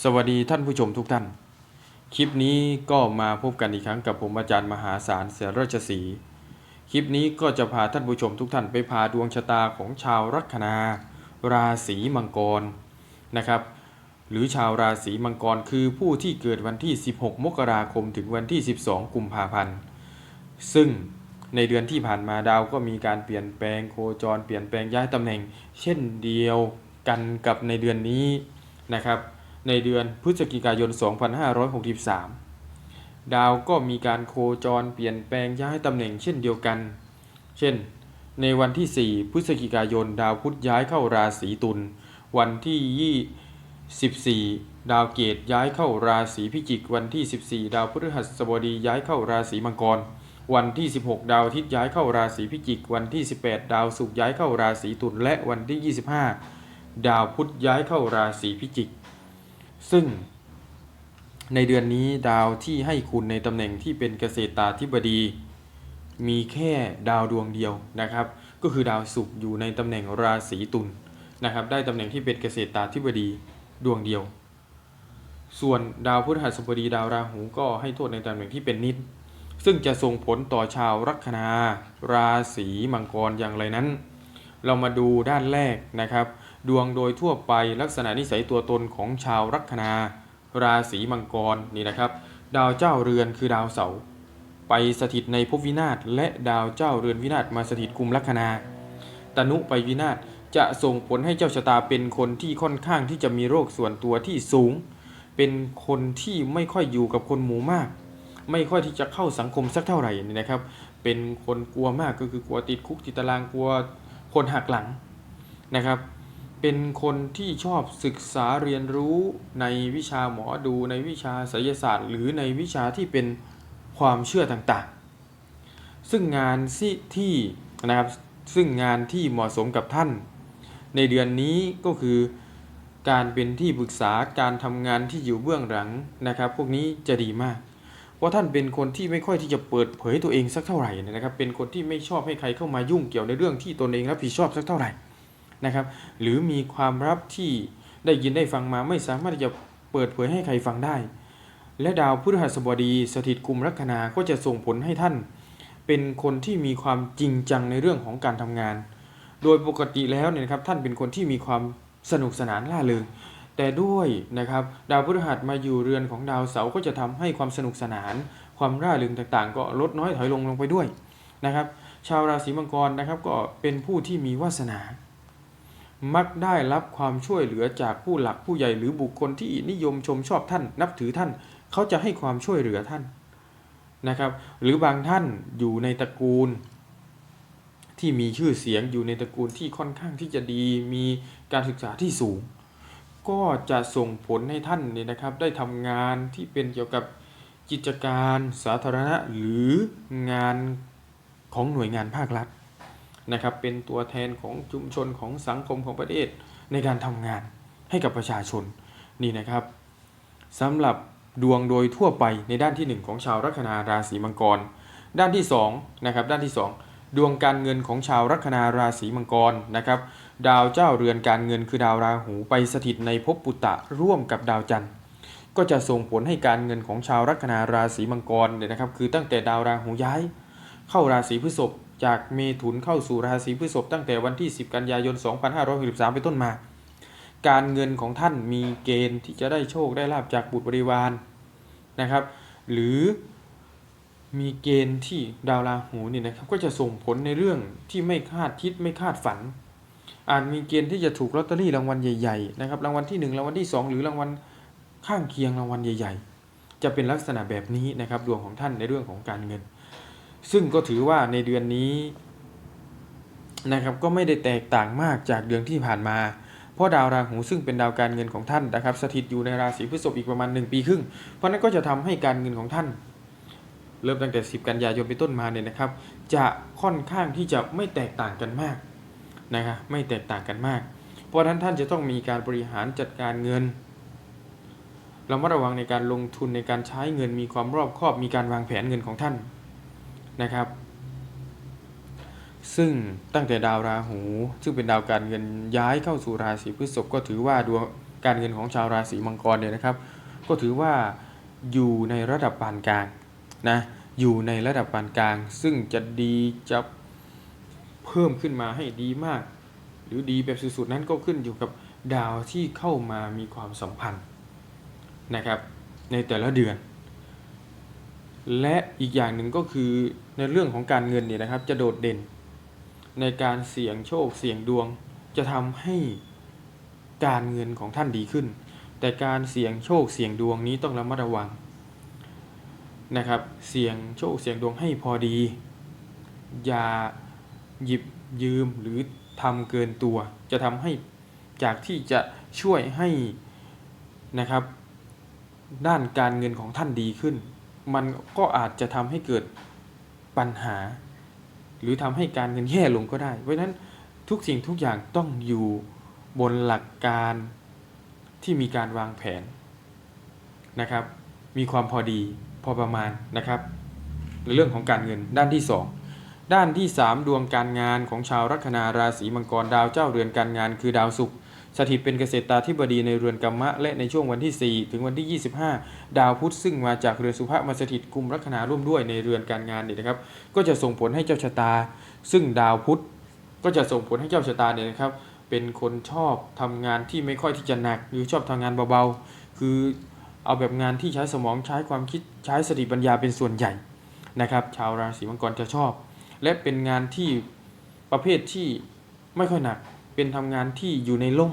สวัสดีท่านผู้ชมทุกท่าน คลิปนี้ก็มาพบกันอีกครั้งกับผมอาจารย์มหาศาลเสราชศรีคลิปนี้ก็จะพาท่านผู้ชมทุกท่านไปพาดวงชะตาของชาวลัคนา ราศีมังกรนะครับ หรือชาวราศีมังกรคือผู้ที่เกิดวันที่ 16 มกราคมถึงวันที่ 12 กุมภาพันธ์ ซึ่งในเดือนที่ผ่านมาดาวก็มีการเปลี่ยนแปลงโคจร เปลี่ยนแปลงย้ายตำแหน่ง เช่นเดียวกันกับในเดือนนี้นะครับ ในเดือนพฤศจิกายน 2563 ดาวก็มีการโคจรเปลี่ยนแปลงย้ายตำแหน่งเช่นเดียวกัน เช่น ในวันที่ 4 พฤศจิกายน ดาวพุธย้ายเข้าราศีตุล วันที่14ดาวเกตย้ายเข้าราศีพิจิก วันที่ 14 ดาวพฤหัสบดีย้ายเข้าราศีมังกร วันที่ 16 ดาวอาทิตย์ย้ายเข้าราศีพิจิก วันที่ 18 ดาวศุกร์ย้ายเข้าราศีตุล และวันที่ 25 ดาวพุธย้ายเข้าราศีพิจิก ซึ่งในเดือนนี้ดาวที่ให้คุณในตำแหน่งที่เป็นเกษตราธิบดี มีแค่ดาวดวงเดียวนะครับ ก็คือดาวศุกร์อยู่ในตำแหน่งราศีตุลนะครับ ได้ตำแหน่งที่เป็นเกษตราธิบดีดวงเดียว ส่วนดาวพฤหัสบดีดาวราหูก็ให้โทษในตำแหน่งที่เป็นนิด ซึ่งจะส่งผลต่อชาวลัคนาราศีมังกรอย่างไรนั้น เรามาดูด้านแรกนะครับ ดวงโดยทั่วไปลักษณะนิสัยตัวตนของชาวลัคนา ราศีมังกรนี่นะครับ ดาวเจ้าเรือนคือดาวเสาร์ไปสถิตในภพวินาศและดาวเจ้าเรือนวินาศมาสถิตกุมลัคนา ตนุไปวินาศจะส่งผลให้เจ้าชะตาเป็นคนที่ค่อนข้างที่จะมีโรคส่วนตัวที่สูง เป็นคนที่ไม่ค่อยอยู่กับคนหมู่มาก ไม่ค่อยที่จะเข้าสังคมสักเท่าไหร่นี่นะครับ เป็นคนกลัวมากก็คือกลัวติดคุกติดตารางกลัวคนหักหลังนะครับ เป็นคนที่ชอบศึกษาเรียนรู้ในวิชาหมอดูในวิชาไสยศาสตร์ หรือในวิชาที่เป็นความเชื่อต่างๆ ซึ่งงานที่นะครับซึ่งงานที่เหมาะสมกับท่าน ในเดือนนี้ก็คือการเป็นที่ปรึกษาการทำงานที่อยู่เบื้องหลังนะครับ พวกนี้จะดีมาก เพราะท่านเป็นคนที่ไม่ค่อยที่จะเปิดเผยตัวเองสักเท่าไหร่นะครับ เป็นคนที่ไม่ชอบให้ใครเข้ามายุ่งเกี่ยวในเรื่องที่ตนเองรับผิดชอบสักเท่าไหร่ นะครับ หรือมีความลับที่ได้ยินได้ฟังมาไม่สามารถจะเปิดเผยให้ใครฟังได้ และดาวพฤหัสบดีสถิตกุมลัคนาก็จะส่งผลให้ท่าน เป็นคนที่มีความจริงจังในเรื่องของการทำงาน โดยปกติแล้วเนี่ยนะครับท่านเป็นคนที่มีความสนุกสนานล่าเริงแต่ด้วยนะครับดาวพฤหัสมาอยู่เรือนของดาวเสาร์ก็จะทำให้ความสนุกสนาน ความร่าเริงต่างๆ ก็ลดน้อยถอยลงลงไปด้วยนะครับ ชาวราศีมังกรนะครับก็เป็นผู้ที่มีวาสนา มักได้รับความช่วยเหลือจากผู้หลักผู้ใหญ่หรือบุคคลที่นิยมชมชอบท่าน นับถือท่าน เขาจะให้ความช่วยเหลือท่านนะครับ หรือบางท่านอยู่ในตระกูล ที่มีชื่อเสียงอยู่ในตระกูลที่ค่อนข้างที่จะดี มีการศึกษาที่สูง ก็จะส่งผลให้ท่านเนี่ยนะครับ ได้ทำงานที่เป็นเกี่ยวกับกิจการสาธารณะหรืองานของหน่วยงานภาครัฐ นะครับเป็นตัวแทนของชุมชนของสังคมของประเทศในการทำงานให้กับประชาชนนี่นะครับสำหรับดวงโดยทั่วไปในด้านที่ 1 ของชาวลัคนาราศีมังกร ด้านที่2นะครับด้านที่ 2 ดวงการเงินของชาวลัคนาราศีมังกรนะครับดาวเจ้าเรือนการเงินคือดาวราหูไปสถิตในภพปุตตะร่วมกับดาวจันทร์ก็จะส่งผลให้การเงินของชาวลัคนาราศีมังกรเนี่ยนะครับคือตั้งแต่ดาวราหูย้าย เข้าราศีพฤษภ จากเมถุนเข้าสู่ราศีพฤษภตั้งแต่วันที่ 10 กันยายน 2563เป็นต้นมา การเงินของท่านมีเกณฑ์ที่จะได้โชคได้ลาบจากบุตรบริวารนะครับ หรือมีเกณฑ์ที่ดาวราหูเนี่ยนะครับก็จะส่งผลในเรื่องที่ไม่คาดคิดไม่คาดฝัน อาจมีเกณฑ์ที่จะถูกลอตเตอรี่รางวัลใหญ่ๆนะครับรางวัลที่1รางวัลที่ 2 หรือรางวัลข้างเคียงรางวัลใหญ่ ๆ จะเป็นลักษณะแบบนี้นะครับดวงของท่านในเรื่องของการเงิน ซึ่งก็ถือว่าในเดือนนี้นะครับก็ไม่ได้แตกต่างมากจากเดือนที่ผ่านมาเพราะดาวราหูซึ่งเป็นดาวการเงินของท่านนะครับ สถิตอยู่ในราศีพฤษภอีกประมาณ 1 ปีครึ่ง เพราะนั้นก็จะทำให้การเงินของท่าน เริ่มตั้งแต่ 10 กันยายนเป็นต้นมาเนี่ยนะครับ จะค่อนข้างที่จะไม่แตกต่างกันมากนะครับไม่แตกต่างกันมาก เพราะฉะนั้นท่านจะต้องมีการบริหารจัดการเงินระมัดระวังในการลงทุนในการใช้เงินมีความรอบคอบมีการวางแผนเงินของท่าน นะครับ ซึ่งตั้งแต่ดาวราหู ซึ่งเป็นดาวการเงินย้ายเข้าสู่ราศีพฤษภก็ถือว่าดวงการเงินของชาวราศีมังกรเนี่ยนะครับ ก็ถือว่าอยู่ในระดับปานกลางนะอยู่ในระดับปานกลาง ซึ่งจะดีจะเพิ่มขึ้นมาให้ดีมาก หรือดีแบบสุดๆนั้นก็ขึ้นอยู่กับดาวที่เข้ามามีความสัมพันธ์นะครับ ในแต่ละเดือน และอีกอย่างหนึ่งก็คือในเรื่องของการเงินเนี่ยนะครับ จะโดดเด่น ในการเสี่ยงโชคเสี่ยงดวง จะทำให้การเงินของท่านดีขึ้น แต่การเสี่ยงโชคเสี่ยงดวงนี้ต้องระมัดระวังนะครับ เสี่ยงโชคเสี่ยงดวงให้พอดี อย่าหยิบยืมหรือทำเกินตัว จะทำให้จากที่จะช่วยให้นะครับ ด้านการเงินของท่านดีขึ้น มันก็อาจจะทำให้เกิดปัญหา หรือทำให้การเงินแย่ลงก็ได้ เพราะฉะนั้นทุกสิ่งทุกอย่างต้องอยู่บนหลักการที่มีการวางแผนนะครับ มีความพอดีพอประมาณนะครับ ในเรื่องของการเงินด้านที่ 2 ด้านที่ 3 ดวงการงานของชาวลัคนาราศีมังกรดาวเจ้าเรือนการงานคือดาวศุกร์ สถิตเป็นเกษตราธิบดีในเรือนกรรมะ และในช่วงวันที่ 4 ถึงวันที่ 25 ดาวพุธซึ่งมาจากเรือนสุภะมาสถิตกุมลัคนาร่วมด้วยในเรือนการงานเนี่ยนะครับ ก็จะส่งผลให้เจ้าชะตา ซึ่งดาวพุธก็จะส่งผลให้เจ้าชะตาเนี่ยนะครับ เป็นคนชอบทำงานที่ไม่ค่อยที่จะหนัก หรือชอบทำงานเบาๆ คือเอาแบบงานที่ใช้สมองใช้ความคิดใช้สติปัญญาเป็นส่วนใหญ่นะครับ ชาวราศีมังกรจะชอบ และเป็นงานที่ประเภทที่ไม่ค่อยหนัก เป็นทำงานที่อยู่ในร่ม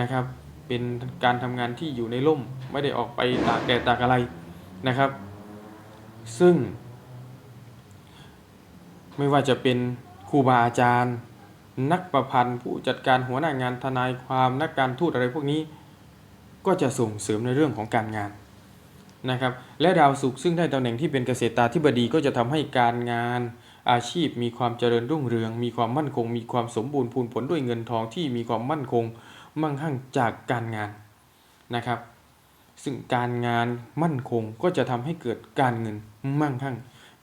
นะครับ เป็นการทำงานที่อยู่ในร่ม ไม่ได้ออกไปตากแดดตากอะไรนะครับ ซึ่ง ไม่ว่าจะเป็นครูบาอาจารย์ นักประพันธ์ ผู้จัดการหัวหน้างานทนายความนักการทูตอะไรพวกนี้ ก็จะส่งเสริมในเรื่องของการงานนะครับ และดาวศุกร์ซึ่งได้ตำแหน่งที่เป็นเกษตราธิบดีก็จะทำให้การงาน อาชีพมีความเจริญรุ่งเรือง มีความมั่นคง มีความสมบูรณ์พูนผลด้วยเงินทองที่มีความมั่นคง มั่งคั่งจากการงานนะครับ ซึ่งการงานมั่นคงก็จะทำให้เกิดการเงินมั่งคั่ง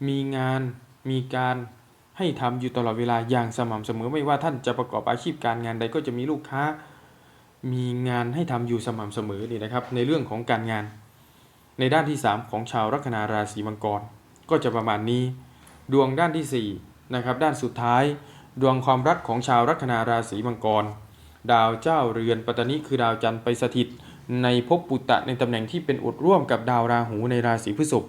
มีงานมีการให้ทำอยู่ตลอดเวลาอย่างสม่ำเสมอไม่ว่าท่านจะประกอบอาชีพการงานใดก็จะมีลูกค้า มีงานให้ทำอยู่สม่ำเสมอนี่นะครับ ในเรื่องของการงาน ในด้านที่ 3 ของชาวลัคนาราศีมังกรก็จะประมาณนี้ ดวงด้านที่4นะครับด้านสุดท้าย ดวงความรักของชาวลัคนาราศีมังกร ดาวเจ้าเรือนปัตตนิคือดาวจันทร์ไปสถิต ในภพปุตตะในตำแหน่งที่เป็นอุดร่วมกับดาวราหูในราศีพฤษภ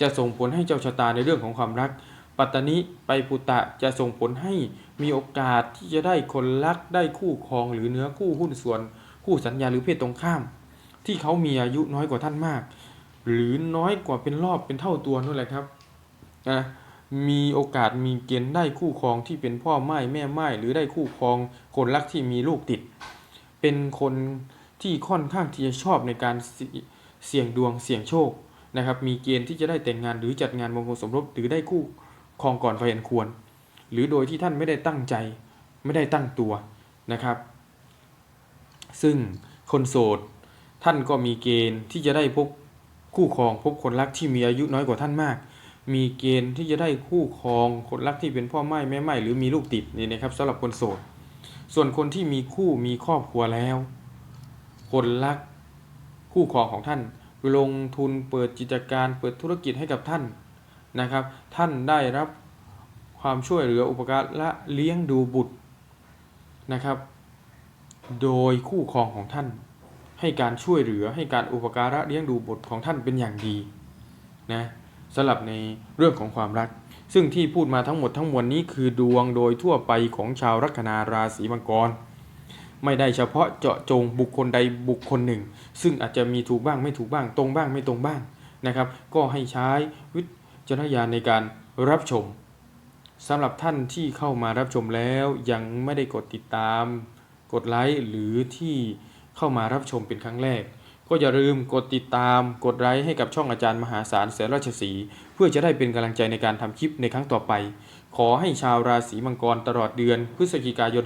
จะส่งผลให้เจ้าชะตาในเรื่องของความรัก ปัตตนิไปปุตตะจะส่งผลให้มีโอกาสที่จะได้คนรักได้คู่ครองหรือเนื้อคู่หุ้นส่วน คู่สัญญาหรือเพศตรงข้าม ที่เขามีอายุน้อยกว่าท่านมาก หรือน้อยกว่าเป็นรอบเป็นเท่าตัวนั่นแหละครับนะ มีโอกาสมีเกณฑ์ได้คู่ครองที่เป็นพ่อไม้แม่ไม้หรือได้คู่ครองคนรักที่มีลูกติด เป็นคนที่ค่อนข้างที่จะชอบในการเสี่เสี่ยงดวงเสี่ยงโชคนะครับ มีเกณฑ์ที่จะได้แต่งงานหรือจัดงานมงคลสมรสหรือได้คู่ครองก่อนไฟอันควร หรือโดยที่ท่านไม่ได้ตั้งใจไม่ได้ตั้งตัวนะครับ ซึ่งคนโสดท่านก็มีเกณฑ์ที่จะได้พบคู่ครองพบคนรักที่มีอายุน้อยกว่าท่านมาก มีเกณฑ์ที่จะได้คู่ครองคนรักที่เป็นพ่อไม้แม่ไม้หรือมีลูกติดนี่นะครับสำหรับคนโสด ส่วนคนที่มีคู่มีครอบครัวแล้ว คนรักคู่ครองของท่าน ลงทุนเปิดกิจการเปิดธุรกิจให้กับท่านนะครับ ท่านได้รับความช่วยเหลืออุปการะเลี้ยงดูบุตรนะครับ โดยคู่ครองของท่าน ให้การช่วยเหลือให้การอุปการะเลี้ยงดูบุตรของท่านเป็นอย่างดีนะ สำหรับในเรื่องของความรัก ซึ่งที่พูดมาทั้งหมดทั้งมวลนี้คือดวงโดยทั่วไปของชาวลัคนาราศีมังกร ไม่ได้เฉพาะเจาะจงบุคคลใดบุคคลหนึ่ง ซึ่งอาจจะมีถูกบ้างไม่ถูกบ้างตรงบ้างไม่ตรงบ้างนะครับ ก็ให้ใช้วิจารณญาณในการรับชมสำหรับท่านที่เข้ามารับชมแล้วยังไม่ได้กดติดตาม กดไลค์หรือที่เข้ามารับชมเป็นครั้งแรก ก็อย่าลืมกดติดตามกดไลค์ให้กับช่องอาจารย์มหาศาลแสนราชสีเพื่อจะได้เป็นกำลังใจในการทำคลิปในครั้งต่อไป ขอให้ชาวราศีมังกรตลอดเดือน พฤศจิกายน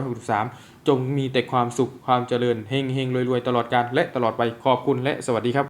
2563 จงมีแต่ความสุขความเจริญเฮงเฮงรวยๆ ตลอดกาลและตลอดไปขอบคุณและสวัสดีครับ